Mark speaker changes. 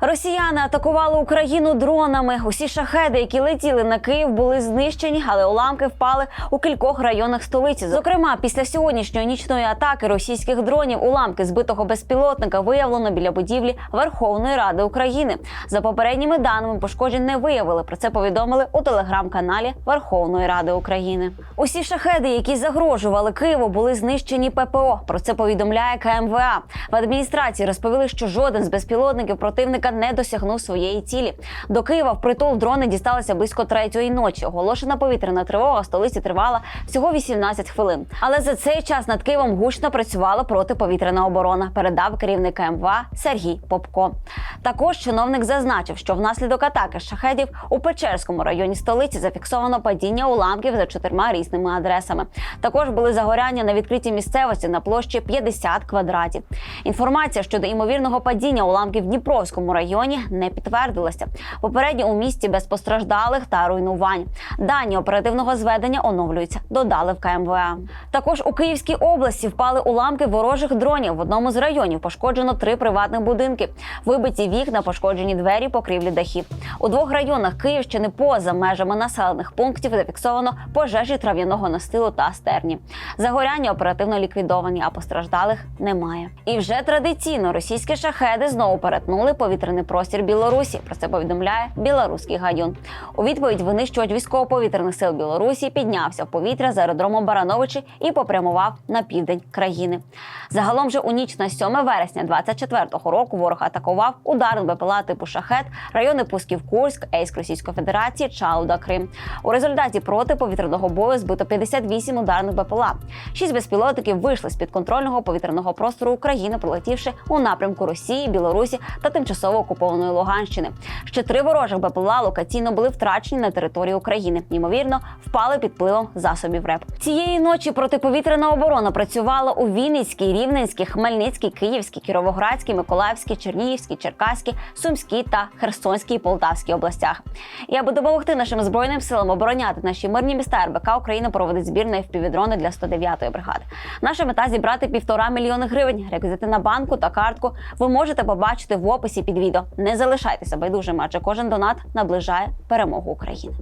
Speaker 1: Росіяни атакували Україну дронами. Усі шахеди, які летіли на Київ, були знищені, але уламки впали у кількох районах столиці. Зокрема, після сьогоднішньої нічної атаки російських дронів уламки збитого безпілотника виявлено біля будівлі Верховної Ради України. За попередніми даними пошкоджень не виявили. Про це повідомили у телеграм-каналі Верховної Ради України. Усі шахеди, які загрожували Києву, були знищені ППО. Про це повідомляє КМВА. В адміністрації розповіли, що жоден з безпілотників противника не досягнув своєї цілі. До Києва в притул дрони дісталися близько третьої ночі. Оголошена повітряна тривога столиці тривала всього 18 хвилин. Але за цей час над Києвом гучно працювала протиповітряна оборона. Передав керівник МВА Сергій Попко. Також чиновник зазначив, що внаслідок атаки шахедів у Печерському районі столиці зафіксовано падіння уламків за чотирма різними адресами. Також були загоряння на відкритій місцевості на площі 50 квадратів. Інформація щодо ймовірного падіння уламків в Дніпровському районі не підтвердилася. Попередньо у місті без постраждалих та руйнувань. Дані оперативного зведення оновлюються. Додали в КМВА. Також у Київській області впали уламки ворожих дронів. В одному з районів пошкоджено три приватних будинки. Вибиті вікна, пошкоджені двері, покрівлі дахів. У двох районах Київщини поза межами населених пунктів зафіксовано пожежі трав'яного настилу та стерні. Загоряння оперативно ліквідовані, а постраждалих немає. І вже традиційно російські шахеди знову перетнули повітряний простір Білорусі. Про це повідомляє білоруський гадюн. У відповідь винищувач військово-повітряних сил Білорусі піднявся в повітря з аеродрому Барановичі і попрямував на південь країни. Загалом же у ніч на 7 вересня 24-го року ворог атакував ударом БПЛА типу шахет райони Пусків Курськ, Ейськ Російської Федерації, Чауда, Крим. У результаті протиповітряного бою збито 58 ударних БПЛА. Шість безпілотників вийшли з підконтрольного повітряного простору України, прилетівши у напрямку Росії, Білорусі та тимчасово окупованої Луганщини. Ще три ворожих БПЛА локаційно були втрачені на території України. Ймовірно, впали під впливом засобів РЕП. Цієї ночі протиповітряна оборона працювала у Вінницькій, Рівненській, Хмельницькій, Київській, Кіровоградській, Миколаївській, Чернігівській, Черкаській, Сумській та Херсонській Полтавській областях. І аби допомогти нашим збройним силам обороняти наші мирні міста РБК Україна проводить збір на FPV-дрони для 109-ї бригади. Наша мета зібрати півтора мільйони гривень. Реквізити на банку та картку ви можете побачити в описі під відео. Не залишайтеся байдужими, адже кожен донат наближає перемогу України.